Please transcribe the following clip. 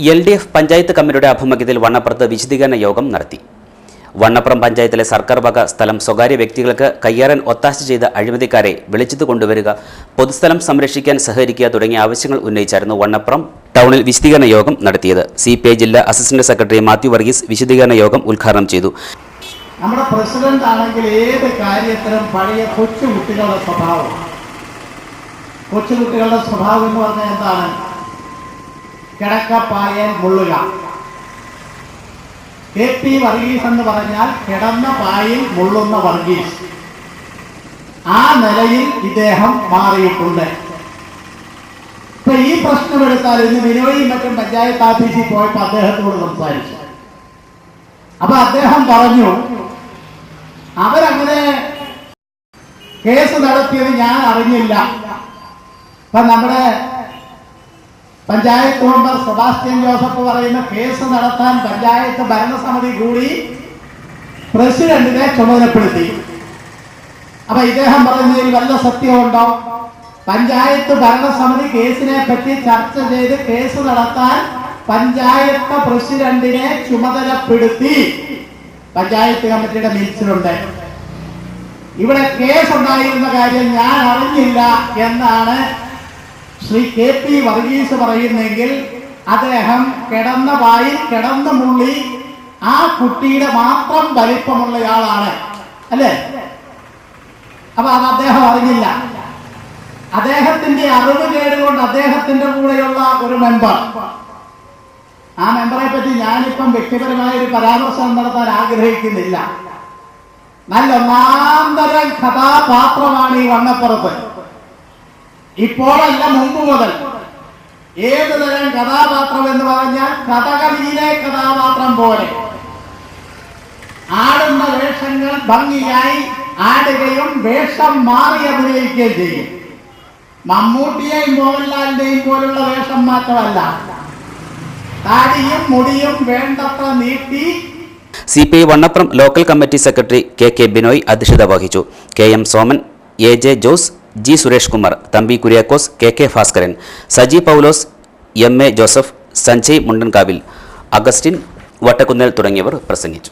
L D F panchayat കമ്മിറ്റിയുടെ ആഭിമുഖ്യത്തിൽ വണ്ണപ്പുറത്ത് വിശദീകരണ യോഗം നടത്തി. വണ്ണപ്പുറം പഞ്ചായത്തിലെ സർക്കാർ വക സ്ഥലം സ്വകാര്യ വ്യക്തികൾക്ക് കയ്യേറാൻ ഒത്താശ ചെയ്ത അഴിമതിക്കാരെ വിളിച്ചത് കൊണ്ടുവരിക പൊതുസ്ഥലം സംരക്ഷിക്കാൻ സഹകരിക്കുക തുടങ്ങിയ ആവശ്യങ്ങൾ ഉന്നയിച്ചായിരുന്നു വണ്ണപ്പുറം ടൗണിൽ വിശദീകരണ യോഗം നടത്തിയത്. സി പി ഐ ജില്ലാ അസിസ്റ്റന്റ് സെക്രട്ടറി മാത്യു വർഗീസ് വിശദീകരണ യോഗം ഉദ്ഘാടനം ചെയ്തു. നമ്മുടെ പ്രസിഡന്റ് ആണെങ്കിൽ ഏത് കാര്യത്തിലും പഴയ കൊച്ചുകുട്ടികളുടെ സ്വഭാവം. കൊച്ചുകുട്ടികളുടെ സ്വഭാവം എന്ന് പറഞ്ഞാൽ എന്താണ്? കിടക്കപ്പായൻ മുള്ളുക. കെ പി വർഗീസ് എന്ന് പറഞ്ഞാൽ കിടന്ന പായിൽ മുള്ളുന്ന വർഗീസ്. ആ നിലയിൽ ഇദ്ദേഹം മാറിയിട്ടുണ്ട്. ഇപ്പൊ ഈ പ്രശ്നം എടുത്താൽ ഇന്ന് വിനോയും മറ്റും പഞ്ചായത്ത് ഓഫീസിൽ പോയപ്പോൾ അദ്ദേഹത്തോട് സംസാരിച്ചു. അപ്പൊ അദ്ദേഹം പറഞ്ഞു അവരങ്ങനെ കേസ് നടത്തിയത് ഞാൻ അറിഞ്ഞില്ല. അപ്പൊ നമ്മുടെ പഞ്ചായത്ത് മെമ്പർ സെബാസ്റ്റ്യൻ ജോസഫ് പറയുന്ന കേസ് നടത്താൻ പഞ്ചായത്ത് ഭരണസമിതി കൂടി പ്രസിഡന്റിനെ ചുമതലപ്പെടുത്തി. അപ്പൊ ഇദ്ദേഹം പറയുന്നതിൽ വല്ല സത്യമുണ്ടോ പഞ്ചായത്ത് ഭരണസമിതി കേസിനെ പറ്റി ചർച്ച ചെയ്ത് കേസ് നടത്താൻ പഞ്ചായത്ത് പ്രസിഡന്റിനെ ചുമതലപ്പെടുത്തി. പഞ്ചായത്ത് കമ്മിറ്റിയുടെ മീറ്റിലുണ്ട് ഇവിടെ കേസ് ഉണ്ടായിരുന്ന കാര്യം ഞാൻ അറിഞ്ഞില്ല എന്നാണ് ശ്രീ കെ പി വർഗീസ് പറയുന്നെങ്കിൽ അദ്ദേഹം കിടന്ന വായിൽ കിടന്ന മുള്ളി ആ കുട്ടിയുടെ മാത്രം വലിപ്പമുള്ളയാളാണ്. അല്ലേ? അപ്പൊ അത് അദ്ദേഹം അറിഞ്ഞില്ല. അദ്ദേഹത്തിന്റെ അറിവ് കേടുകൊണ്ട് അദ്ദേഹത്തിന്റെ കൂടെയുള്ള ഒരു മെമ്പർ ആ മെമ്പറെ പറ്റി ഞാനിപ്പം വ്യക്തിപരമായ ഒരു പരാമർശം നടത്താൻ ആഗ്രഹിക്കുന്നില്ല. നല്ല ഒന്നാന്തരം കഥാപാത്രമാണ് ഈ വണ്ണപ്പുറത്ത്. ഇപ്പോഴല്ല മുമ്പ് മുതൽ. ഏത് തരം കഥാപാത്രം എന്ന് പറഞ്ഞാൽ കഥകളിയിലെ കഥാപാത്രം പോലെ. ആടുന്ന വേഷങ്ങൾ ഭംഗിയായി ആടുകയും വേഷം മാറി അഭിനയിക്കുകയും ചെയ്യും. മമ്മൂട്ടിയെയും മോഹൻലാലിന്റെയും പോലുള്ള വേഷം മാറ്റമല്ല താടിയും മുടിയും വേണ്ടത്ര നീട്ടി C P I Vannappuram local committee secretary K K Binoy അധ്യക്ഷത വഹിച്ചു. K M Soman A J Jose G Suresh Kumar Thampi Kuriakose K K Bhaskaran Saji Paulose M A Joseph Sanjay Mundankavil Augustine Vattakkunnel തുടങ്ങിയവർ പ്രസംഗിച്ചു.